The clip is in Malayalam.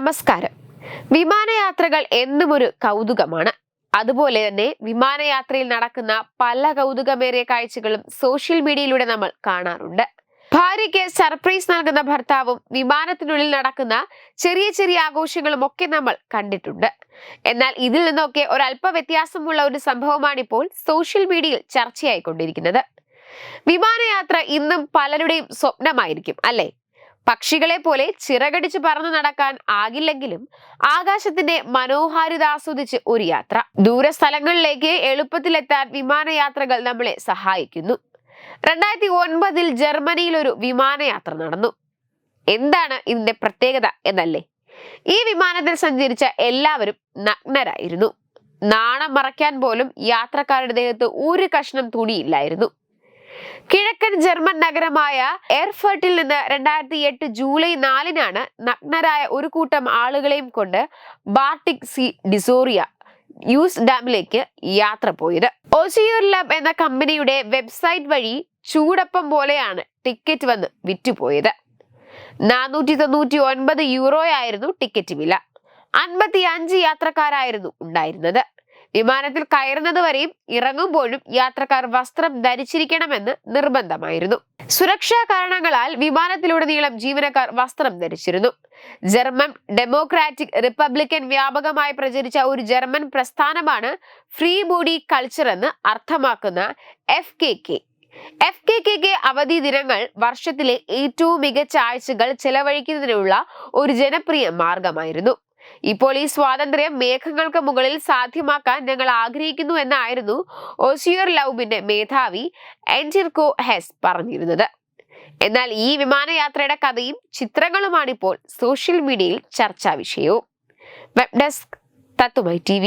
നമസ്കാരം. വിമാനയാത്രകൾ എന്നും ഒരു കൗതുകമാണ്. അതുപോലെ തന്നെ വിമാനയാത്രയിൽ നടക്കുന്ന പല കൗതുകമേറിയ കാഴ്ചകളും സോഷ്യൽ മീഡിയയിലൂടെ നമ്മൾ കാണാറുണ്ട്. ഭാര്യയ്ക്ക് സർപ്രൈസ് നൽകുന്ന ഭർത്താവും വിമാനത്തിനുള്ളിൽ നടക്കുന്ന ചെറിയ ചെറിയ ആഘോഷങ്ങളും ഒക്കെ നമ്മൾ കണ്ടിട്ടുണ്ട്. എന്നാൽ ഇതിൽ നിന്നൊക്കെ ഒരല്പ വ്യത്യാസമുള്ള ഒരു സംഭവമാണ് ഇപ്പോൾ സോഷ്യൽ മീഡിയയിൽ ചർച്ചയായിക്കൊണ്ടിരിക്കുന്നത്. വിമാനയാത്ര ഇന്നും പലരുടെയും സ്വപ്നമായിരിക്കും അല്ലേ? പക്ഷികളെ പോലെ ചിറകടിച്ച് പറന്നു നടക്കാൻ ആകില്ലെങ്കിലും ആകാശത്തിന്റെ മനോഹാരിത ആസ്വദിച്ച് ഒരു യാത്ര. ദൂരസ്ഥലങ്ങളിലേക്ക് എളുപ്പത്തിലെത്താൻ വിമാനയാത്രകൾ നമ്മളെ സഹായിക്കുന്നു. രണ്ടായിരത്തി ഒൻപതിൽ ജർമ്മനിയിൽ ഒരു വിമാനയാത്ര നടന്നു. എന്താണ് ഇതിന്റെ പ്രത്യേകത എന്നല്ലേ? ഈ വിമാനത്തിൽ സഞ്ചരിച്ച എല്ലാവരും നഗ്നരായിരുന്നു. നാണം മറയ്ക്കാൻ പോലും യാത്രക്കാരുടെ ദേഹത്ത് ഒരു കഷ്ണം തുണിയില്ലായിരുന്നു. കിഴക്കൻ ജർമ്മൻ നഗരമായ എയർഫർട്ടിൽ നിന്ന് രണ്ടായിരത്തി എട്ട് ജൂലൈ നാലിനാണ് നഗ്നരായ ഒരു കൂട്ടം ആളുകളെയും കൊണ്ട് ബാർട്ടിക് സി ഡിസോറിയ യൂസ് ഡാമിലേക്ക് യാത്ര പോയത്. ഒസിയൂർ ലബ് എന്ന കമ്പനിയുടെ വെബ്സൈറ്റ് വഴി ചൂടപ്പം പോലെയാണ് ടിക്കറ്റ് വന്ന് വിറ്റുപോയത്. നാനൂറ്റി തൊണ്ണൂറ്റി ഒൻപത് യൂറോയായിരുന്നു ടിക്കറ്റ് വില. അൻപത്തി അഞ്ച് യാത്രക്കാരായിരുന്നു ഉണ്ടായിരുന്നത്. വിമാനത്തിൽ കയറുന്നത് വരെയും ഇറങ്ങുമ്പോഴും യാത്രക്കാർ വസ്ത്രം ധരിച്ചിരിക്കണമെന്ന് നിർബന്ധമായിരുന്നു. സുരക്ഷാ കാരണങ്ങളാൽ വിമാനത്തിലുടനീളം ജീവനക്കാർ വസ്ത്രം ധരിച്ചിരുന്നു. ജർമ്മൻ ഡെമോക്രാറ്റിക് റിപ്പബ്ലിക്കൻ വ്യാപകമായി പ്രചരിച്ച ഒരു ജർമ്മൻ പ്രസ്ഥാനമാണ് ഫ്രീ ബോഡി കൾച്ചർ എന്ന് അർത്ഥമാക്കുന്ന F K K. F K K K അവധി ദിനങ്ങൾ വർഷത്തിലെ ഏറ്റവും മികച്ച ആഴ്ചകൾ ചെലവഴിക്കുന്നതിനുള്ള ഒരു ജനപ്രിയ മാർഗമായിരുന്നു. ഇപ്പോൾ ഈ സ്വാതന്ത്ര്യം മേഘങ്ങൾക്ക് മുകളിൽ സാധ്യമാക്കാൻ ഞങ്ങൾ ആഗ്രഹിക്കുന്നു എന്നായിരുന്നു ഓസിയർ ലൗബിന്റെ മേധാവി എൻജിർകോ ഹെസ് പറഞ്ഞിരുന്നത്. എന്നാൽ ഈ വിമാനയാത്രയുടെ കഥയും ചിത്രങ്ങളുമാണിപ്പോൾ സോഷ്യൽ മീഡിയയിൽ ചർച്ചാ വിഷയവും വെബ് ഡെസ്ക് തത്തുമൈ ടി